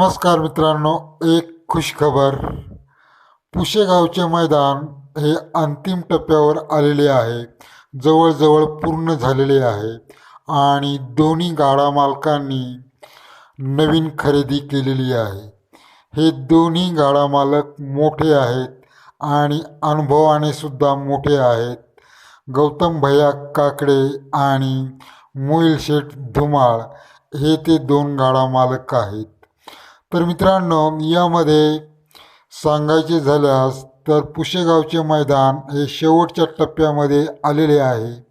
नमस्कार मित्रांनो एक खुशखबर. पुशेगावचे मैदान हे अंतिम टप्प्यावर आलेले आहे. जवळजवळ पूर्ण झालेले आहे. आणि दोन्ही गाडा मालकांनी नवीन खरेदी केलेली आहे. हे दोन्ही गाडा मालक मोठे आहेत आणि अनुभवाने सुद्धा मोठे आहेत. गौतम भैया काकडे आणि मोहिल शेठ धुमाळ हे ते दोन गाडा मालक आहेत. तर मित्रांनो यामध्ये सांगायचे झाल्यास तर पुशेगावचे मैदान हे शेवटच्या टप्प्यामध्ये आलेले आहे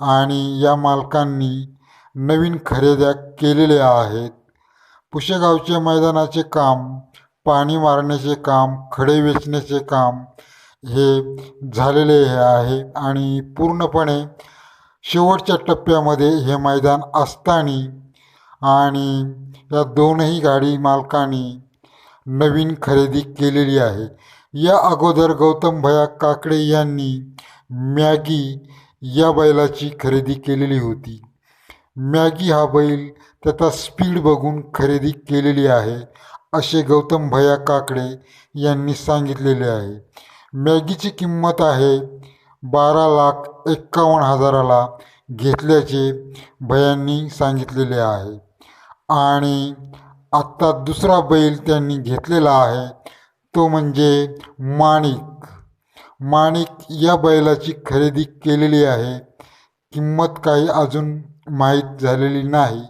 आणि या मालकांनी नवीन खरेद्या केलेल्या आहेत. पुशेगावचे मैदानाचे काम पाणी मारण्याचे काम खडे वेचण्याचे काम हे झालेले हे आहे आणि पूर्णपणे शेवटच्या टप्प्यामध्ये हे मैदान असताना आणि या दोनही गाडी मालकांनी नवीन खरेदी केलेली आहे. या अगोदर गौतम भया काकडे यांनी मॅगी या बैलाची खरेदी केलेली होती. मॅगी हा बैल त्याचा स्पीड बघून खरेदी केलेली आहे असे गौतम भया काकडे यांनी सांगितलेले आहे. मॅगीची किंमत आहे बारा लाख एक्कावन्न हजाराला घेतल्याचे भयांनी सांगितलेले आहे. आणि आत्ता दुसरा बैल त्यांनी घेतलेला आहे तो म्हणजे माणिक. माणिक या बैलाची खरेदी केलेली आहे. किंमत काही अजून माहीत झालेली नाही.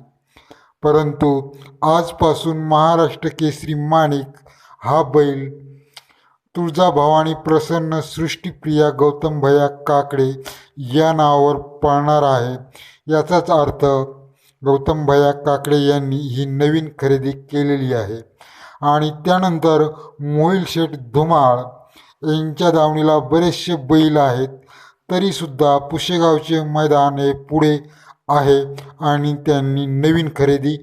परंतु आजपासून महाराष्ट्र केसरी माणिक हा बैल तुळजाभवानी प्रसन्न सृष्टीप्रिया गौतमभैया काकडे या नावावर पळणार आहे. याचाच अर्थ गौतम भया काकडे यांनी ही नवीन खरेदी केलेली आहे. आणि त्यानंतर मोहिल शेठ धुमाळ यांच्या दावणीला बरेचसे बैल आहेत. तरीसुद्धा पुशेगावचे मैदान हे पुढे आहे आणि त्यांनी नवीन खरेदी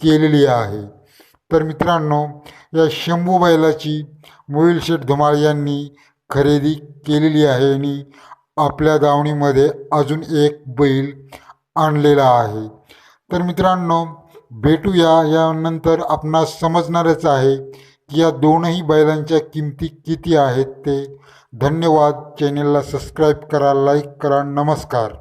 केलेली आहे. तर मित्रांनो या शंभू बैलाची मोहिल शेठ धुमाळ यांनी खरेदी केलेली आहे आणि आपल्या दावणीमध्ये अजून एक बैल आणलेला आहे. तर मित्रांनो भेटूया यानंतर आपणास समजणारच आहे की या दोनही बैलांच्या किमती किती आहेत ते. धन्यवाद. चॅनेलला सबस्क्राईब करा लाईक करा नमस्कार.